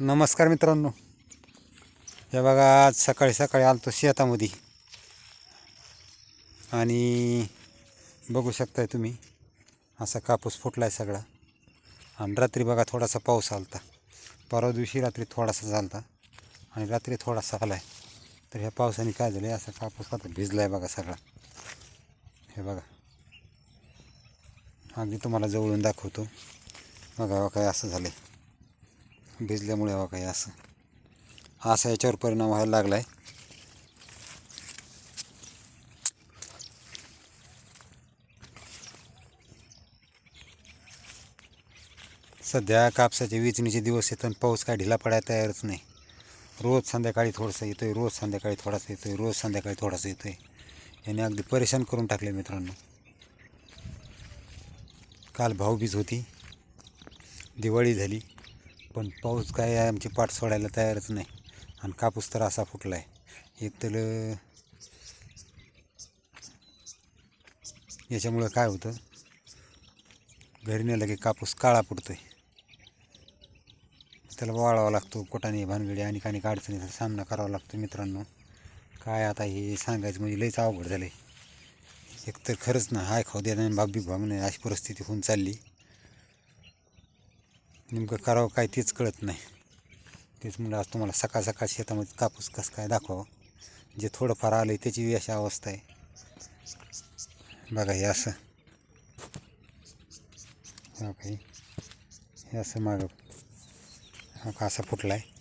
नमस्कार मित्रांनो. हे बघा आज सकाळी सकाळी आलतो शेतामध्ये. आणि बघू शकताय तुम्ही असा कापूस फुटला आहे सगळा. आणि रात्री बघा थोडासा पाऊस आलता. परवा दिवशी रात्री थोडासा झालता आणि रात्री थोडासा आला आहे तर ह्या पावसाने काय झालं असा कापूस आता आहे बघा सगळा. हे बघा. अगदी तुम्हाला जवळून दाखवतो. बघा काय असं झालं आहे भिजल्यामुळे हवा काही असं. हा असा याच्यावर परिणाम व्हायला लागला आहे सध्या कापसाचे वेचणीचे दिवस आहेत पाऊस काय ढिला पडायला तयारच नाही. रोज संध्याकाळी थोडंसं येतो आहे रोज संध्याकाळी थोडासा येतो आहे रोज संध्याकाळी थोडासा येतो आहे याने अगदी परेशान करून टाकले मित्रांनो. काल भाऊबीज होती. दिवाळी झाली. पण पाऊस काय आमची पाठ सोडायला तयारच नाही. आणि कापूस तर असा फुटला आहे एक तर याच्यामुळं काय होतं? घरी नेलं की कापूस काळा पडतोय. त्याला वाळावा लागतो कोटाने भानगडी आणि काही अडचणीचा सामना करावा लागतो मित्रांनो. काय आता हे सांगायचं म्हणजे लईच अवघड झालं आहे एक तर खरंच ना हाय खाऊ द्या नाही बाबी भाग नाही अशी परिस्थिती होऊन चालली. नेमकं करावं काय तेच कळत नाही. तेच म्हणलं आज तुम्हाला सकाळ सकाळ शेतामध्ये कापूस कसं काय दाखवावं? जे थोडंफार आलं आहे त्याची बी अशी अवस्था आहे. बघा हे असं. काही हे. असं मागं हा का असा फुटला आहे